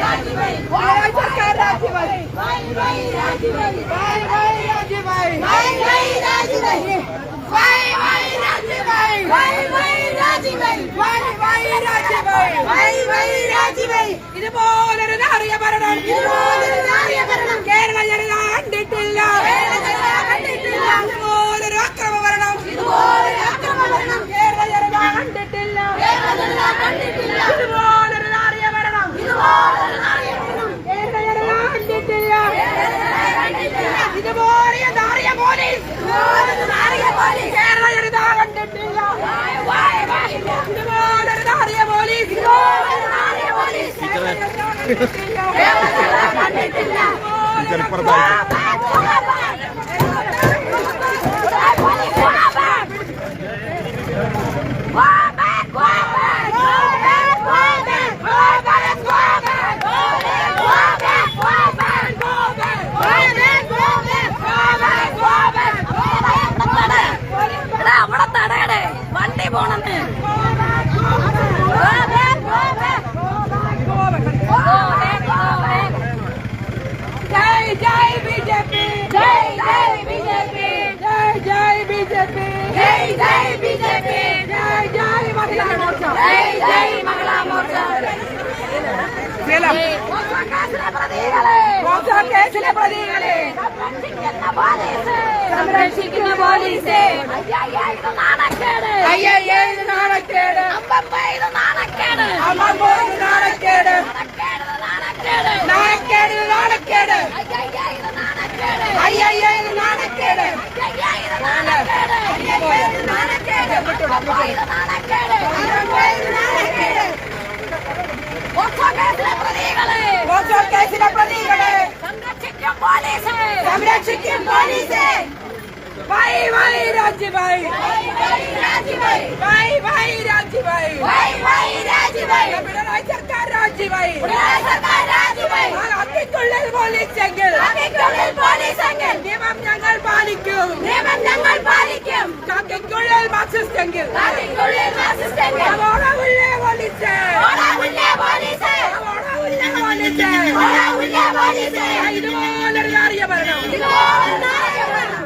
വായ സർക്കാർ രാജിവൈ വായ വായ രാജിവൈ വായ വായ രാജിവൈ വായ വായ രാജിവൈ വായ വായ രാജിവൈ വായ വായ രാജിവൈ വായ വായ രാജിവൈ വായ വായ രാജിവൈ ഇതുപോലൊരു നാറിയ ഭരണം ഇതുപോലൊരു നാറിയ ഭരണം കേരള ജനത കണ്ടിട്ടില്ല Jadi perbaikan. కొట్టే చిన్న ప్రదీగలే సంరక్షించిన పోలీసే సంరక్షించిన పోలీసే అయ్యయ్య ఇది నానకేడు అయ్యయ్య ఇది నానకేడు అమ్మమ్మ ఇది నానకేడు అమ్మమ్మ ఇది నానకేడు నానకేడు నానకేడు నానకేడు സംരക്ഷിക്കും police Y Y രാജ്യഭായ് Y Y രാജ്യഭായ് Pinarayi സർക്കാർ രാജ്യഭായ് അത്തിക്കുള്ളിൽ പോലീസെങ്കിൽ നിയമം ഞങ്ങൾ പാലിക്കും നിയമം ഞങ്ങൾ പാലിക്കും കാക്കയ്ക്കുള്ളിൽ മാർക്സിസ്റ്റെങ്കിൽ Marxist ഓടാവില്ലേ police ഓടാവില്ലേ police ഓടാവില്ലേ police ഓടാവില്ലേ police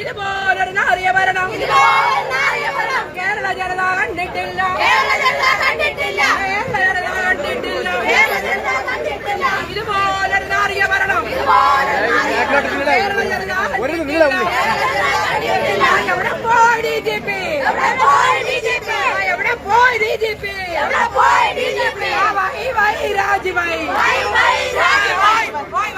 ഇതുപോലൊരു നാറിയ ഭരണം ഇതുപോലെ നായകണം കേരള ജനത കണ്ടിട്ടില്ല കേരള ജനത കണ്ടിട്ടില്ല കേരള ജനത കണ്ടിട്ടില്ല കേരള ജനത കണ്ടിട്ടില്ല ഇതുപോലൊരു നാറിയ ഭരണം ഇതുപോലെ കേരള ജനത ഒരു നീളം കണ്ടിട്ടില്ല എവിടെ പോയി ഡി ജി പി എവിടെ പോയി ബിജെപി എവിടെ പോയി ഡി ജി പി എവിടെ പോയി ബിജെപി വൈ വൈ രാജി വൈ വൈ വൈ രാജി Y Y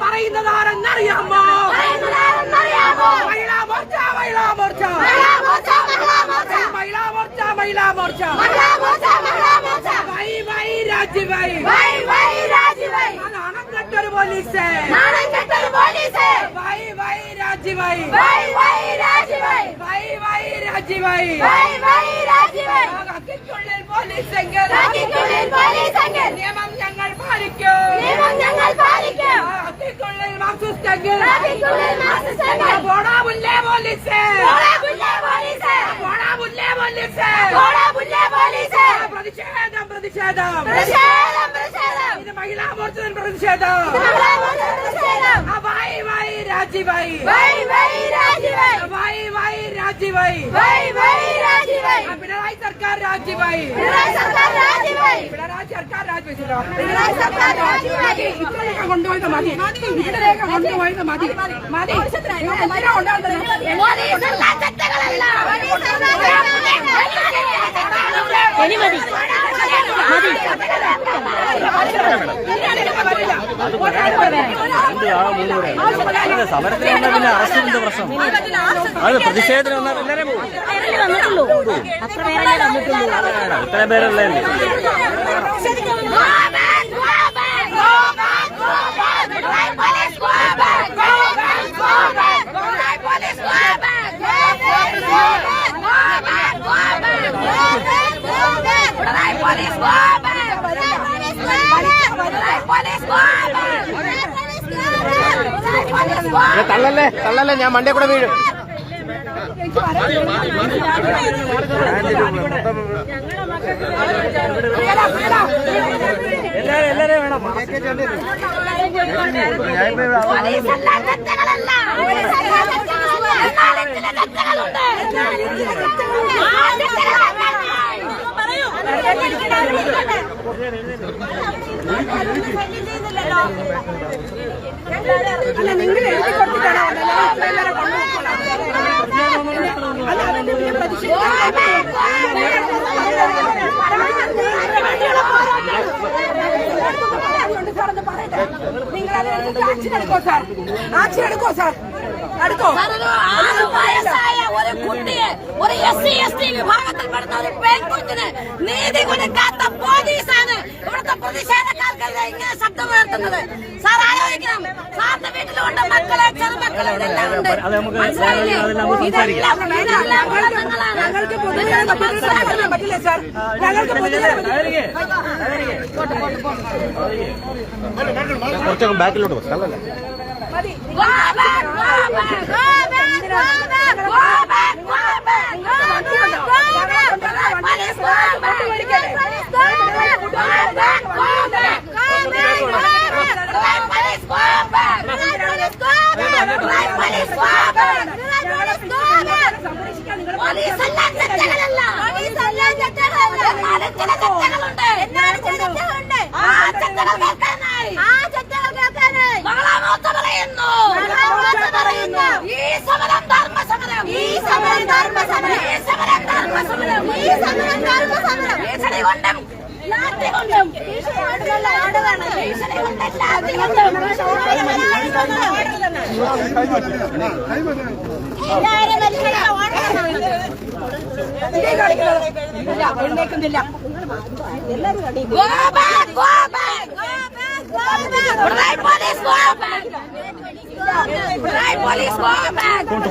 പറയുന്നതാരെന്നറിയാമോ Mahila Morcha Mahila Morcha Mahila Morcha Mahila Morcha Y Y രാജി വൈ അതാണ് കെട്ടൊരു പോലീസ് വൈ വൈ രാജി വൈ വൈ വൈ രാജി വൈ അക്കിക്കുള്ളിൽ പ്രതിഷേധം. ഇത് മഹിളാ മോർച്ച പ്രതിഷേധം. മഹിളാ മോർച്ച രാജിബായി വൈ വൈ രാജിവൈ. വൈ വൈ രാജിബായി പിണറായി സർക്കാർ രാജിബായി പിണറായി സർക്കാർ രാജിവെച്ചിട്ടോ? ഇത്രയൊക്കെ കൊണ്ടുപോയത് മതി. ഇത്രയൊക്കെ കൊണ്ടുപോയത് മതി. മതി എന്തിനാ അല്ല, സമരത്തിന് വന്നാൽ പിന്നെ അറസ്റ്റിന്റെ പ്രശ്നം. അത് പ്രതിഷേധത്തിന് വന്നാൽ എല്ലാവരും പോകും. ഇത്രയും പേരല്ലേ തള്ളല്ലേ തള്ളല്ലേ ഞാൻ മണ്ടേ കൂടെ വീഴും. എല്ലാരും എല്ലാരും വേണം അല്ല നിങ്ങൾ എഴുതി കൊടുത്തിട്ടാണോ അല്ല അതിന്റെ പിന്നെ പ്രതിഷേധിക്കാൻ നിങ്ങൾ അതിനെടുത്ത് ആക്ഷൻ എടുക്കോ സാർ? ആക്ഷൻ എടുക്കോ സാർ? വയസ്സായ ഒരു കുട്ടിയെ ഒരു എസ് സി എസ് ടി വിഭാഗത്തിൽപ്പെടുന്ന ഒരു പെൺകുഞ്ഞിന് നീതി കൊടുക്കാത്ത പോലീസാണ് ഇവിടുത്തെ പ്രതിഷേധക്കാർക്കെതിരെ ഇങ്ങനെ ശബ്ദമുയർത്തുന്നത് സാർ ആലോചിക്കണം. സാറിന്റെ വീട്ടിലുണ്ട് മക്കളെ ചെറുമക്കളെ ഇതെല്ലാം ഉണ്ട്. അത് നമുക്ക് മനസ്സിലായില്ലേ? ഇതെല്ലാം ഇതെല്ലാം പൊതുജന മനസ്സിലാക്കാൻ പറ്റില്ല സാർ. ഞങ്ങൾക്ക് ബാക്കിലോട്ട് പോ തള്ളല്ലേ മതി Go back, go back, go back, go back, go back, go back, go back, go back. Police, go back. Police, go back. Go back, go back, go back, go back. Police, go back. Police, go back. Police, go back. Police, go back. Police എല്ലാം തെറ്റുകളല്ല police എല്ലാം തെറ്റുകളല്ല എന്നാലും ചില തെറ്റുകളുണ്ട് എന്നാലും ചില തെറ്റുകളുണ്ട് ആ തെറ്റുകൾ ഈ സമരം ധർമ്മ സമരം. ഭീഷണി കൊണ്ടും ലാത്തി കൊണ്ടും ഭീഷണി കൊണ്ടുള്ള ആടുകളാണ് ഭീഷണി കൊണ്ടും ലാത്തി കൊണ്ടും എല്ലാവരും മനുഷ്യരെ ഓടണം ഇതേ back.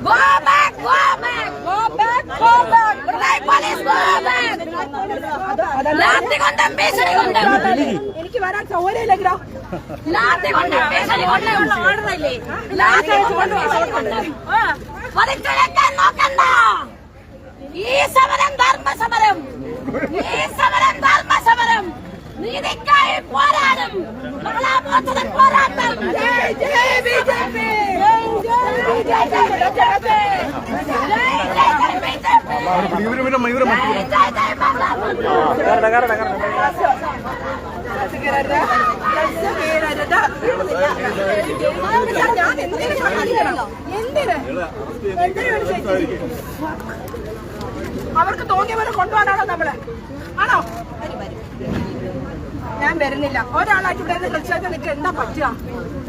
Go back, go back, go back, go back. Right police, go back. Lathi കൊണ്ടും ഭീഷണി കൊണ്ടും എനിക്ക് വരാൻ സൗകര്യമില്ലെങ്കിലോ ലാത്തി കൊണ്ടും ഭീഷണി കൊണ്ടും ഓർഡറില്ലേ ലാത്തി കൊണ്ടും ഭീഷണി കൊണ്ടും പതിച്ചുഴക്കാൻ നോക്കണ്ട ഈ സമരം ധർമ്മ സമരം ഈ സമരം ധർമ്മ സമരം നീതിക്കായി പോരാടും. മകളാമോചന പോരാട്ടം. ജയ് ജയ് ബി ജെ പി ഞാൻ എന്തിനു എന്തിന്? അവർക്ക് തോന്നിയവരെ കൊണ്ടുപോകാനാണോ നമ്മൾ? ആണോ? ഞാൻ വരുന്നില്ല. ഒരാളായിട്ട് ഇവിടെ നിന്ന് കളിച്ചാൽ നിങ്ങൾക്ക് എന്താ പറ്റുക?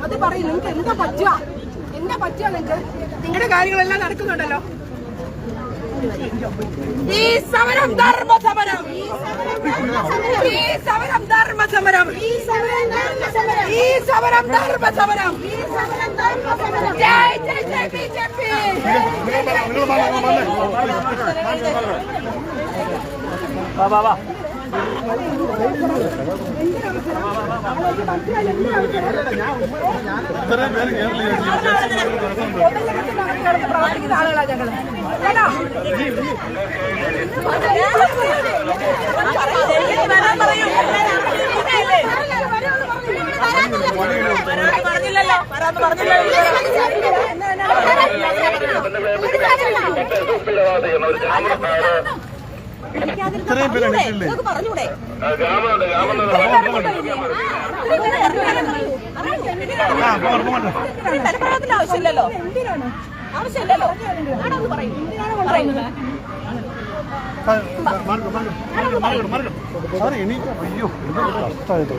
അത് പറയും നിങ്ങൾക്ക് എന്താ പറ്റുക? എന്താ പറ്റുക നിങ്ങൾക്ക് നിങ്ങളുടെ കാര്യങ്ങളെല്ലാം നടക്കുന്നുണ്ടല്ലോ. ഈ സമരം ധർമ്മ സമരം. ഈ സമരം ധർമ്മ സമരം. ഈ സമരം ധർമ്മ സമരം. ജയ് ജയ് ജയ് ബി ജെ പി. വാ വാ വാ. പ്രവർത്തിക്കുന്ന ആളുകളാണ് ഞങ്ങൾ ഇത്രയും പേര് എണീറ്റില്ലേ പറഞ്ഞൂടെ? ആവശ്യമില്ലല്ലോ. ആവശ്യമില്ലല്ലോ. ആണോന്ന് പറയൂ. പറയുന്നത് സാർ എണീറ്റ് അയ്യോ എന്താ കഷ്ടമായത്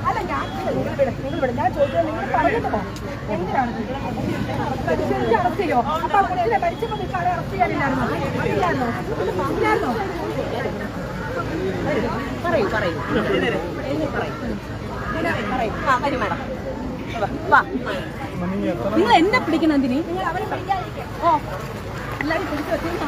അല്ല ഞാൻ നിങ്ങൾ വിടും നിങ്ങൾ വിടും ഞാൻ ചോദിച്ചത് നിങ്ങൾ പറഞ്ഞിട്ടോ എന്തിനാണ് പരിശോധിച്ച് അറസ്റ്റ് ചെയ്യോ അപ്പൊ ആരെ അറസ്റ്റ് ചെയ്യാനില്ലായിരുന്നോ ഇല്ലായിരുന്നോ ഇല്ലായിരുന്നോ പറയൂ പറയൂ പറയൂ ആ വരും മാഡം വാ നിങ്ങൾ എന്നെ പിടിക്കണം എന്തിന്? ഓ എല്ലാവരും പിടിച്ചു വെച്ചാൽ